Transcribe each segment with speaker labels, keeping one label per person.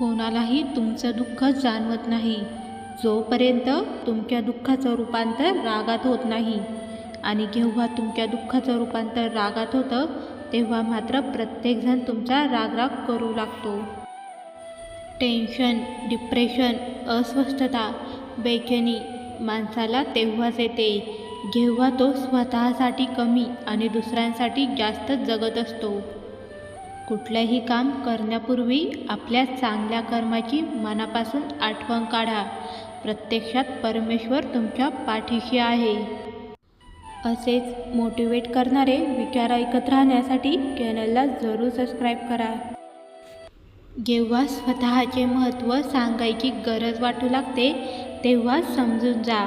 Speaker 1: कोणालाही तुमचं दुःख जाणवत नाही. जोपर्यंत तुमच्या दुःखाचं रूपांतर रागात होत नाही आणि जेव्हा तुमच्या दुःखाचं रूपांतर रागात होतं तेव्हा मात्र प्रत्येकजण तुमचा रागराग करू लागतो. टेन्शन डिप्रेशन अस्वस्थता बेचैनी माणसाला तेव्हाच येते जेव्हा तो स्वतःसाठी कमी आणि दुसऱ्यांसाठी जास्त जगत असतो. कुठलंही काम करण्यापूर्वी आपल्या चांगल्या कर्माची मनापासून आठवण काढा. प्रत्यक्षात परमेश्वर तुमच्या पाठीशी आहे. असेच मोटिवेट करणारे विचार ऐकत राहण्यासाठी चॅनलला जरूर सबस्क्राईब करा. जेव्हा स्वतःचे महत्त्व सांगायची गरज वाटू लागते तेव्हा समजून जा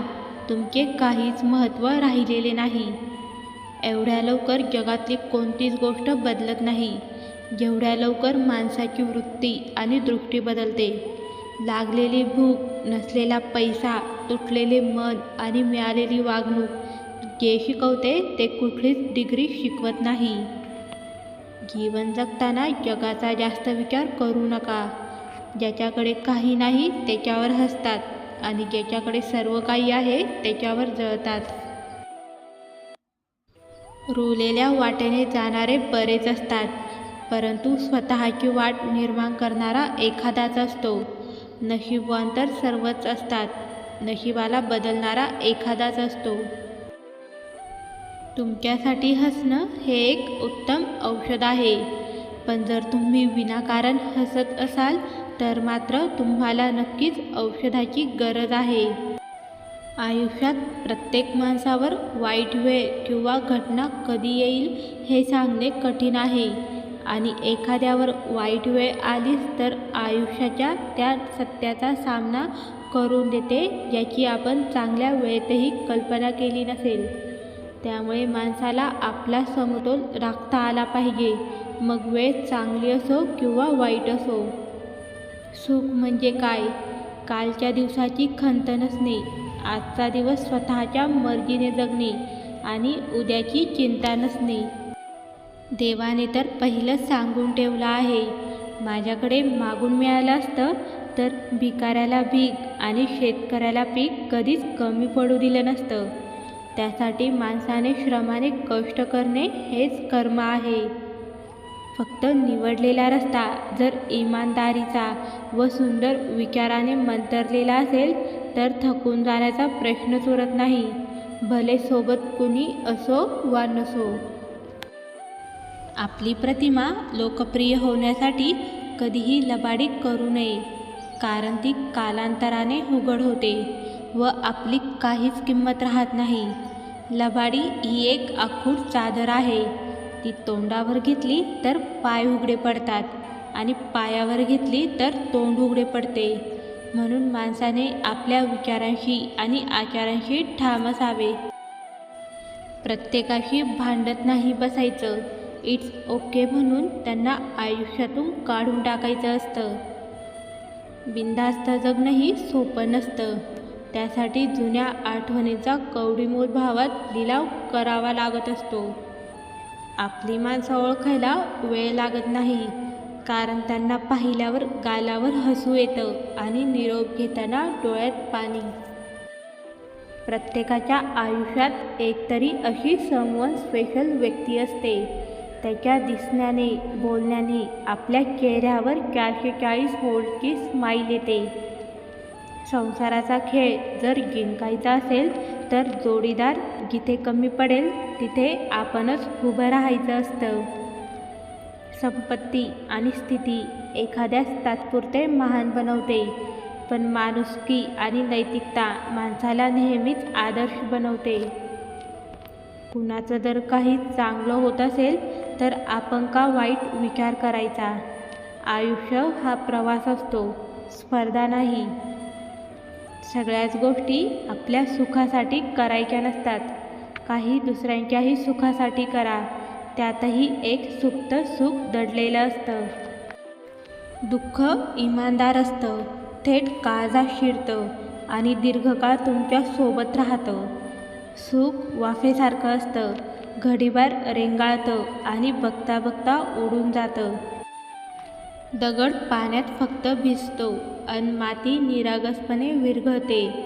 Speaker 1: तुमचे काहीच महत्त्व राहिलेले नाही. एवढ्या लवकर जगातली कोणतीच गोष्ट बदलत नाही. जेवढ्या लवकर माणसाची वृत्ती आणि दृष्टी बदलते लागलेली भूक नसलेला पैसा तुटलेले मन आणि मिळालेली वागणूक जे शिकवते ते कुठलीच डिग्री शिकवत नाही. जीवन जगताना जगाचा जास्त विचार करू नका. ज्याच्याकडे काही नाही त्याच्यावर हसतात आणि ज्याच्याकडे सर्व काही आहे त्याच्यावर जळतात. रुलेल्या वाटेने जाणारे बरेच असतात. परंतु स्वतःची वाट निर्माण करणारा एखादाच असतो. नशीबवान तर सर्वच असतात. नशिबाला बदलणारा एखादाच असतो. तुमच्यासाठी हसणं हे एक उत्तम औषध आहे. पण जर तुम्ही विनाकारण हसत असाल तर मात्र तुम्हाला नक्कीच औषधाची गरज आहे. आयुष्यात प्रत्येक माणसावर वाईट वेळ किंवा घटना कधी येईल हे सांगणे कठीण आहे. आणि एखाद्यावर वाईट वेळ आलीच तर आयुष्याच्या त्या सत्याचा सामना करून देते ज्याची आपण चांगल्या वेळेतही कल्पना केली नसेल. त्यामुळे माणसाला आपला समतोल राखता आला पाहिजे. मग वेळ चांगली असो किंवा वाईट असो. सुख म्हणजे काय? कालच्या दिवसाची खंत नसणे. आजचा दिवस स्वतःच्या मर्जीने जगणे आणि उद्याची चिंता नसणे. देवाने तर पहिलंच सांगून ठेवलं आहे. माझ्याकडे मागून मिळालं असतं तर भिकाऱ्याला भीक आणि शेतकऱ्याला पीक कधीच कमी पडू दिलं नसतं. त्यासाठी माणसाने श्रमाने कष्ट करणे हेच कर्म आहे. फक्त निवडलेला रस्ता जर इमानदारीचा व सुंदर विचाराने मंतरलेला असेल तर थकून जाण्याचा प्रश्नच उरत नाही. भले सोबत कुणी असो वा नसो आपली प्रतिमा लोकप्रिय होण्यासाठी कधीही लबाडी करू नये कारण ती कालांतराने उघड होते व आपली काहीच किंमत राहत नाही. लबाडी ही एक आखूड चादर आहे. ती तोंडावर घेतली तर पाय उघडे पडतात आणि पायावर घेतली तर तोंड उघडे पडते. म्हणून माणसाने आपल्या विचारांशी आणि आचारांशी ठाम असावे प्रत्येकाशी भांडत नाही बसायचं. इट्स ओके म्हणून त्यांना आयुष्यातून काढून टाकायचं असतं. बिनधास्त जगणंही सोपं नसतं. त्यासाठी जुन्या आठवणीचा कवडीमोल भावात लिलाव करावा लागत असतो. आपली माणसं ओळखायला वेळ लागत नाही कारण त्यांना पाहिल्यावर गालावर हसू येतं आणि निरोप घेताना डोळ्यात पाणी. प्रत्येकाच्या आयुष्यात एकतरी अशी समवन स्पेशल व्यक्ती असते. त्याच्या दिसण्याने बोलण्याने आपल्या चेहऱ्यावर चारशे चाळीस होल्डची स्माईल येते. संसाराचा खेळ जर जिंकायचा असेल तर जोडीदार जिथे कमी पडेल तिथे आपणच उभं राहायचं असतं. संपत्ती आणि स्थिती एखाद्यास तात्पुरते महान बनवते पण माणुसकी आणि नैतिकता माणसाला नेहमीच आदर्श बनवते. कुणाचं जर काही चांगलं होत असेल तर आपण का वाईट विचार करायचा? आयुष्य हा प्रवास असतो स्पर्धा नाही. सगळ्याच गोष्टी आपल्या सुखासाठी करायच्या नसतात. काही दुसऱ्यांच्याही सुखासाठी करा. त्यातही एक सुप्त सुख दडलेलं असतं. दुःख इमानदार असतं थेट काळजात शिरतं आणि दीर्घकाळ तुमच्यासोबत राहतं. सुख वाफेसारखं असतं. घडीभर रेंगाळतं आणि बघता बघता उडून जातं. दगड पाण्यात फक्त भिजतो आणि माती निरागसपणे विरघळते.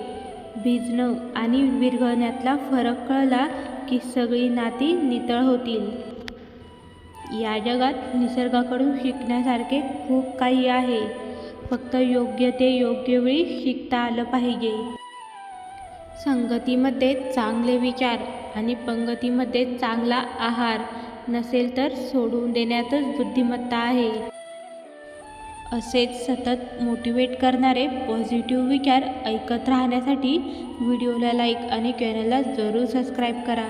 Speaker 1: भिजणं आणि विरघळण्यातला फरक कळला की सगळी नाती नितळ होतील. या जगात निसर्गाकडून शिकण्यासारखे खूप काही आहे. फक्त योग्य ते योग्य वेळी शिकता आलं पाहिजे. संगतीमध्ये चांगले विचार आणि पंगतीमध्ये चांगला आहार नसेल तर सोडून देण्यातच बुद्धिमत्ता आहे. असेच सतत मोटिवेट करणारे पॉझिटिव्ह विचार ऐकत राहण्यासाठी व्हिडिओला लाईक आणि चॅनलला जरूर सबस्क्राईब करा.